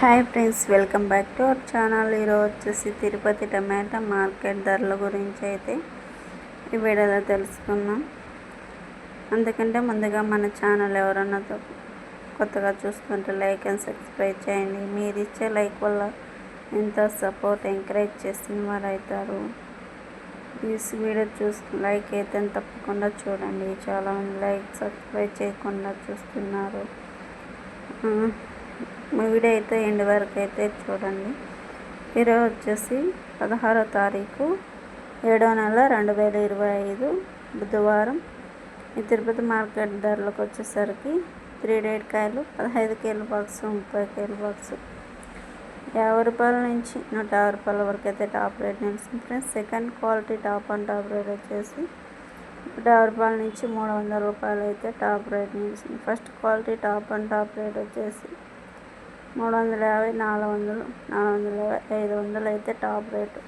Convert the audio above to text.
Hi friends welcome back to our channel. ఈరోజు వచ్చేసి తిరుపతి టమాటా market ధరల గురించి అయితే ఈ వీడియోలో తెలుసుకుందాం. అందుకంటే ముందుగా మన ఛానల్ ఎవరన్నా కొత్తగా చూస్తుంటే లైక్ అండ్ సబ్స్క్రైబ్ చేయండి. మీరు ఇచ్చే లైక్ వల్ల ఎంతో సపోర్ట్ ఎంకరేజ్ చేస్తున్న వారు అవుతారు ఈ వీడియో చూసి లైక్ అయితే తప్పకుండా చూడండి. చాలామంది లైక్ సబ్స్క్రైబ్ చేయకుండా చూస్తున్నారు. వీడియో అయితే ఎండ్ వరకు అయితే చూడండి. ఈరోజు వచ్చేసి పదహారో తారీఖు ఏడో నెల రెండు వేల ఇరవై ఐదు బుధవారం. ఈ తిరుపతి మార్కెట్ ధరలకు వచ్చేసరికి త్రీ డేట్ కాయలు పదహైదు కేల బాక్స్ ముప్పై కేల బాక్స్. యాభై రూపాయల నుంచి నూట యాభై రూపాయల వరకు అయితే టాప్ రేట్ నిలిచింది friends. Second quality top and top rate వచ్చేసి నూట యాభై రూపాయల నుంచి మూడు వందల రూపాయలు అయితే టాప్ రేట్ నిలిచింది. First quality top and top rate వచ్చేసి మూడు వందల యాభై నాలుగు వందలు నాలుగు వందల యాభై ఐదు వందలు అయితే టాప్ రేటు.